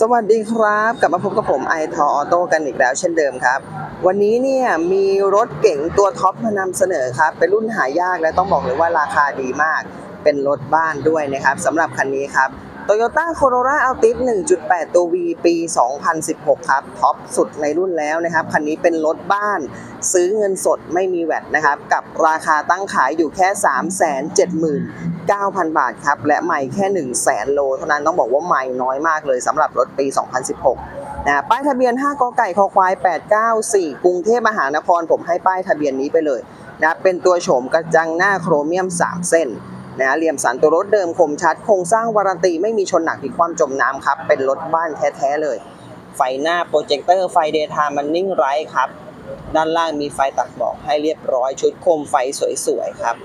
สวัสดีครับ กลับมาพบกับผมไอทอออโต้กันอีกแล้วเช่นเดิมครับ วันนี้เนี่ยมีรถเก๋งตัวท็อปมานำเสนอครับ เป็นรุ่นหายากและต้องบอกเลยว่าราคาดีมาก เป็นรถบ้านด้วยนะครับสำหรับคันนี้ครับ Toyota Corolla Altis 1.8 ตัว V ปี 2016 ครับ ท็อปสุดในรุ่นแล้วนะครับ คันนี้เป็นรถบ้าน ซื้อเงินสดไม่มีแวตนะครับ กับราคาตั้งขายอยู่แค่ 379,000 บาทครับ และใหม่แค่ 1 0 0 0 0แสนโล เท่านั้นต้องบอกว่าใหม่น้อยมากเลยสำหรับรถปี 2016นะป้ายทะเบียน 5กไก่คอควาย 894 กรุงเทพมหานครผมให้ป้ายทะเบียนนี้ไปเลยนะเป็นตัวโฉมกระจังหน้าโครเมียม 3 เส้น นะเหลี่ยมสันตัวรถเดิมคมชัดโครงสร้างวารันตีไม่มีชนหนักพลิกความจมน้ำครับ เป็นรถบ้านแท้ๆเลย ไฟหน้าโปรเจคเตอร์ไฟเดย์ไทม์มันนิ่งไร้ครับ ด้านล่างมีไฟตัดหมอกให้เรียบร้อยชุดโคมไฟสวยๆครับ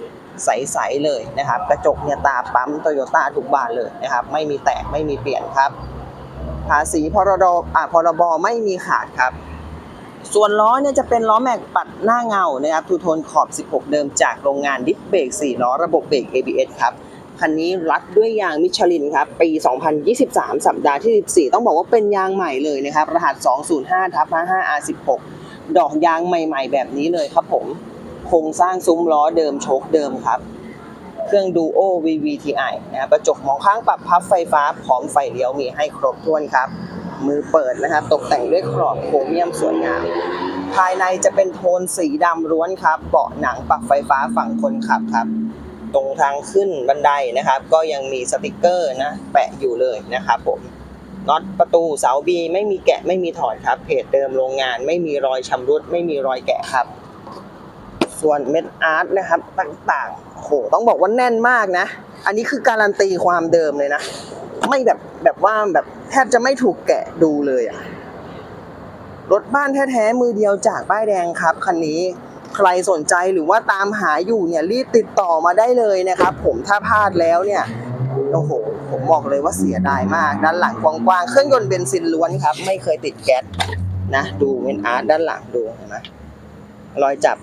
ใสๆเลยนะครับ กระจกเนี่ยตาปั๊มโตโยต้าทุกบานเลยนะครับ ไม่มีแตกไม่มีเปลี่ยนครับ ภาษีพรดอ่าพรบไม่มีขาดครับ ส่วนล้อเนี่ยจะเป็นล้อแม็กปัดหน้าเงานะครับทูโทนขอบ 16 เดิมจากโรงงานดิสเบรก4ล้อระบบเบรก ABS ครับคันนี้รัดด้วยยางมิชลินครับปี 2023 สัปดาห์ที่ 14 ต้องบอกว่าเป็นยางใหม่เลยนะครับ รหัส 205ทับ55 R16 ดอกยางใหม่ๆ แบบนี้เลยครับผม โครงสร้างซุ้มล้อเดิมโชคเดิมครับ เครื่องดูโอ VVTi นะครับกระจกมองข้างปรับพับไฟฟ้าพร้อมไฟเลี้ยวมีให้ครบถ้วนครับ มือเปิดนะครับ ตกแต่งด้วยกรอบโครเมียมสวยงาม ภายในจะเป็นโทนสีดำล้วนครับ เบาะหนังปรับไฟฟ้าฝั่งคนขับครับ ตรงทางขึ้นบันไดนะครับ ก็ยังมีสติกเกอร์นะ แปะอยู่เลยนะครับผมน็อตประตูเสาบีไม่มีแกะไม่มีถอดครับ เพจเดิมโรงงานไม่มีรอยชำรุด ไม่มีรอยแกะครับ ส่วนเม็ดอาร์ตนะครับต่างๆโอ้โหต้องบอกว่าแน่นมากนะ อันนี้คือการันตีความเดิมเลยนะ ไม่แบบแบบว่าแบบ แทบจะไม่ถูกแกะดูเลยอะรถบ้านแท้ๆมือเดียวจากป้ายแดงครับคันนี้ใครสนใจหรือว่าตามหาอยู่เนี่ยรีบติดต่อมาได้เลยนะครับ ผมถ้าพลาดแล้วเนี่ยโอ้โหผมบอกเลยว่าเสียดายมาก ด้านหลังกว้างๆเครื่องยนต์เบนซินล้วนครับ ไม่เคยติดแก๊สนะดูเมนอาร์ตด้านหลังดูเห็นไหมรอยจับ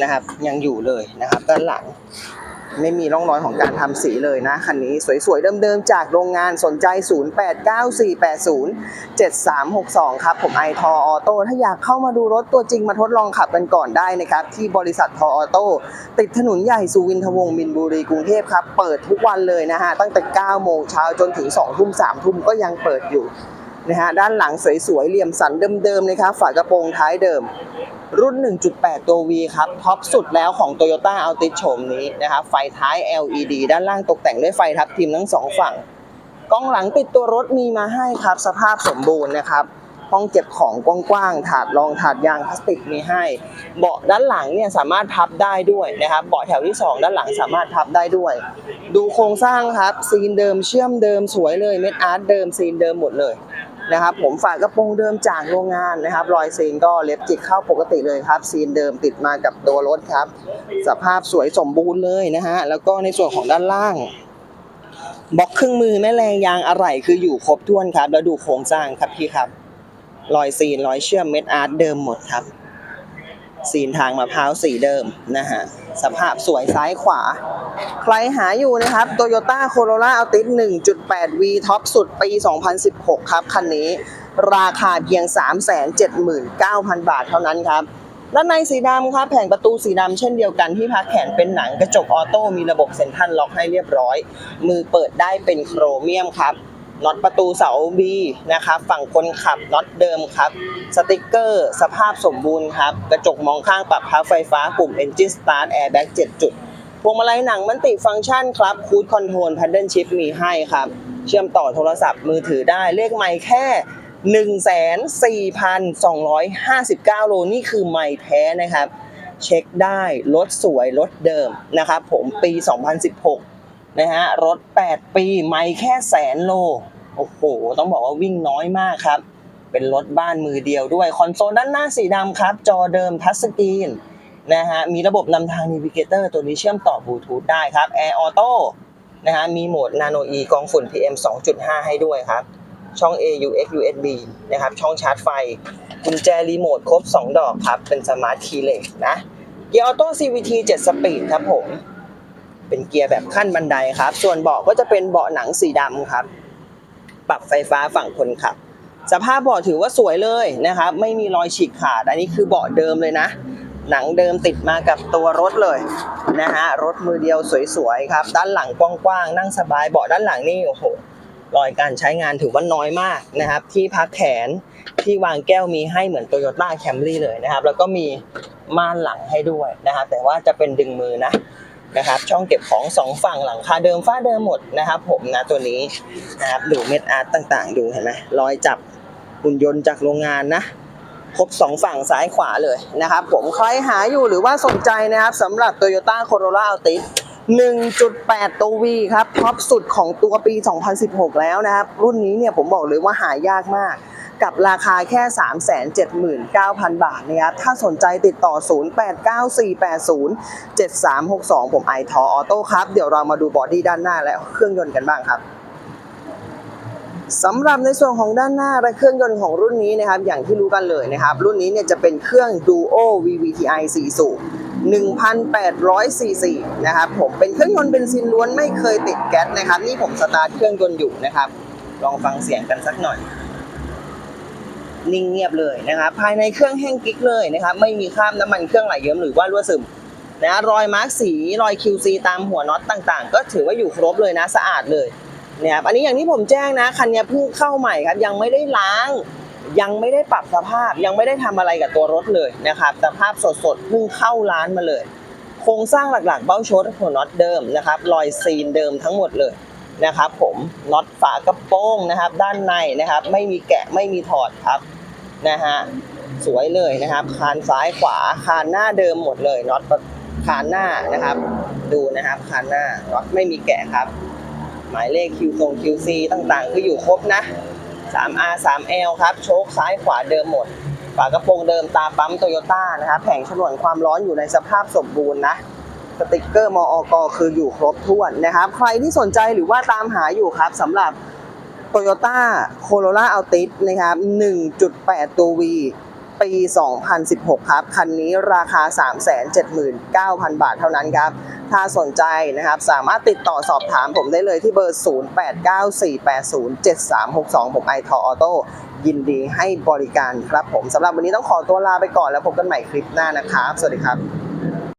นะครับยังอยู่เลยนะครับ ด้านหลัง ไม่มีร่องรอยของการทำสีเลยนะคันนี้สวยๆเดิมๆจากโรงงานสนใจ 0894807362 ครับ ผมไอทอออโต้ถ้าอยากเข้ามาดูรถตัวจริงมาทดลองขับกันก่อนได้นะครับ ที่บริษัททอออโต้ติดถนนใหญ่สุวินทวงศ์มินบุรีกรุงเทพครับ เปิดทุกวันเลยนะฮะ ตั้งแต่ 9 โมงเช้าจนถึง 2 ทุ่ม 3 ทุ่มก็ยังเปิดอยู่ นะฮะด้านหลังสวยๆเหลี่ยมสันเดิมๆเลยครับฝากระโปรงท้ายเดิม รุ่น 1.8 ตัว V ครับท็อปสุดแล้วของ Toyota Altis โฉมนี้นะครับไฟท้าย LED ด้านล่างตกแต่งด้วยไฟทับทิมทั้งสองฝั่งกล้องหลังติดตัวรถมีมาให้ครับ สภาพสมบูรณ์นะครับห้องเก็บของกว้างๆ ถาดรองถาดยางพลาสติกมีให้ เบาะด้านหลังเนี่ยสามารถพับได้ด้วยนะครับเบาะแถวที่ 2 ด้านหลังสามารถพับได้ด้วย ดูโครงสร้างครับ ซีนเดิมเชื่อมเดิมสวยเลยเม็ดอาร์ตเดิมซีนเดิมหมดเลย นะครับผมฝากระโปรงเดิมจากโรงงานนะครับ รอยซีนก็เล็บจิกเข้าปกติเลยครับ ซีนเดิมติดมากับตัวรถครับ สภาพสวยสมบูรณ์เลยนะฮะแล้วก็ในส่วนของด้านล่างบล็อกเครื่องมือแม่แรงยางอะไหล่คืออยู่ครบถ้วนครับ แล้วดูโครงสร้างครับพี่ครับรอยซีนรอยเชื่อมเม็ดอาร์ตเดิมหมดครับ ซีนทางมะพร้าวสีเดิมนะฮะ สภาพสวยซ้ายขวา ใครหาอยู่นะครับ Toyota Corolla Altis 1.8 V ท็อปสุดปี 2016 ครับ คันนี้ราคาเพียง 379,000 บาทเท่านั้นครับด้านในสีดำครับแผงประตูสีดำเช่นเดียวกันที่พักแขนเป็นหนังกระจกออโต้มีระบบเซ็นทรัลล็อกให้เรียบร้อย มือเปิดได้เป็นโครเมียมครับ น็อตประตูเสาบีนะครับฝั่งคนขับน็อตเดิมครับ สติกเกอร์ สภาพสมบูรณ์ครับ กระจกมองข้างปรับพับไฟฟ้าปุ่ม Engine Start Airbag 7 จุด พวงมาลัยหนังมันติฟังก์ชันครับคูดคอนโทรล p พ d เดิลชิพมีให้ครับ เชื่อมต่อโทรศัพท์มือถือได้เลขไมค์แค่1,4,259 โลนี่คือไมค์แท้นะครับ เช็คได้รถสวยรถเดิมนะครับผมปี 2016 นะฮะรถ 8 ปี ไม่แค่แสนโล โอ้โห ต้องบอกว่าวิ่งน้อยมากครับ เป็นรถบ้านมือเดียวด้วย คอนโซลด้านหน้าสีดำครับ จอเดิมทัชสกรีนนะฮะ มีระบบนำทาง n ิเกเตอร์ตัวนี้เชื่อมต่อบลูทูธได้ครับ Air Auto นะฮะ มีโหมด Nano E กองฝุ่น PM 2.5 ให้ด้วยครับ ช่อง AUX USB นะครับ ช่องชาร์จไฟ กุญแจรีโมทครบ 2 ดอกครับ เป็นสมาร์ทคีย์เลสนะ เกียร์ออโต้ CVT 7 สปีดครับผม เป็นเกียร์แบบขั้นบันไดครับ ส่วนเบาะก็จะเป็นเบาะหนังสีดำครับ รับไฟฟ้าฝั่งคนขับ สภาพเบาะถือว่าสวยเลยนะครับไม่มีรอยฉีกขาด อันนี้คือเบาะเดิมเลยนะ หนังเดิมติดมากับตัวรถเลยนะฮะรถมือเดียวสวยๆครับ ด้านหลังกว้างๆนั่งสบายเบาะด้านหลังนี่โอ้โหรอยการใช้งานถือว่าน้อยมากนะครับ ที่พักแขนที่วางแก้วมีให้เหมือน Toyota Camry เลยนะครับ แล้วก็มีม่านหลังให้ด้วยนะครับแต่ว่าจะเป็นดึงมือนะ นะครับช่องเก็บของสองฝั่งหลังคาเดิมฝ้าเดิมหมดนะครับ ผมนะตัวนี้นะครับดูเม็ดอาร์ตต่างๆ ดูเห็นไหมรอยจับหุ่นยนต์จากโรงงานนะครบสองฝั่งซ้ายขวาเลยนะครับผมใครหาอยู่หรือว่าสนใจนะครับสำหรับ Toyota Corolla Altis 1.8 ตัว V ครับท็อปสุดของตัวปี 2016 แล้วนะครับ รุ่นนี้เนี่ยผมบอกเลยว่าหายากมาก กับราคาแค่ 379,000 บาทนะครับถ้าสนใจติดต่อ 0894807362 ผมไอทอออโต้ครับ เดี๋ยวเรามาดูบอดี้ด้านหน้าและเครื่องยนต์กันบ้างครับสำหรับในส่วนของด้านหน้าและเครื่องยนต์ของรุ่นนี้นะครับ อย่างที่รู้กันเลยนะครับ รุ่นนี้เนี่ยจะเป็นเครื่อง Duo VVTi 4 สูบ1,800 cc นะครับผมเป็นเครื่องยนต์เบนซินล้วนไม่เคยติดแก๊สนะครับ นี่ผมสตาร์ทเครื่องยนต์อยู่นะครับ ลองฟังเสียงกันสักหน่อย นิ่งเงียบเลยนะครับภายในเครื่องแห้งกิ๊กเลยนะครับไม่มีคราบน้ำมันเครื่องไหลเยิ้มหรือว่ารั่วซึมนะรอยมาร์กสีรอย QC ตามหัวน็อตต่างๆ ก็ถือว่าอยู่ครบเลยนะสะอาดเลยนะครับอันนี้อย่างที่ผมแจ้งนะคันนี้เพิ่งเข้าใหม่ครับยังไม่ได้ล้าง ยังไม่ได้ปรับสภาพยังไม่ได้ทำอะไรกับตัวรถเลยนะครับสภาพสดๆเพิ่งเข้าร้านมาเลย โครงสร้างหลักๆ เบ้าชดหัวน็อตเดิมนะครับรอยซีนเดิมทั้งหมดเลย นะครับผมน็อตฝากระโปรงนะครับ ด้านในนะครับ ไม่มีแกะไม่มีถอดครับนะฮะสวยเลยนะครับ คานซ้ายขวาคานหน้าเดิมหมดเลยน็อตคานหน้านะครับ ดูนะครับคานหน้าน็อตไม่มีแกะครับ หมายเลข Q ตรง QC ต่างๆ คืออยู่ครบนะ 3R 3L ครับโชคซ้ายขวาเดิมหมดฝากระโปรงเดิมตาปั๊มโตโยต้านะครับแผงฉนวนความร้อนอยู่ในสภาพสมบูรณ์นะ สติกเกอร์มอกคืออยู่ครบถ้วนนะครับ ใครที่สนใจหรือว่าตามหาอยู่ครับสำหรับ Toyota Corolla Altis นะครับ 1.8 ตัว V ปี 2016 ครับ คันนี้ราคา 379,000 บาทเท่านั้นครับ ถ้าสนใจนะครับ สามารถติดต่อสอบถามผมได้เลยที่เบอร์ 0894807362 ผมไอทอออโต้ยินดีให้บริการครับผมสำหรับวันนี้ต้องขอตัวลาไปก่อนแล้วพบกันใหม่คลิปหน้านะครับ สวัสดีครับ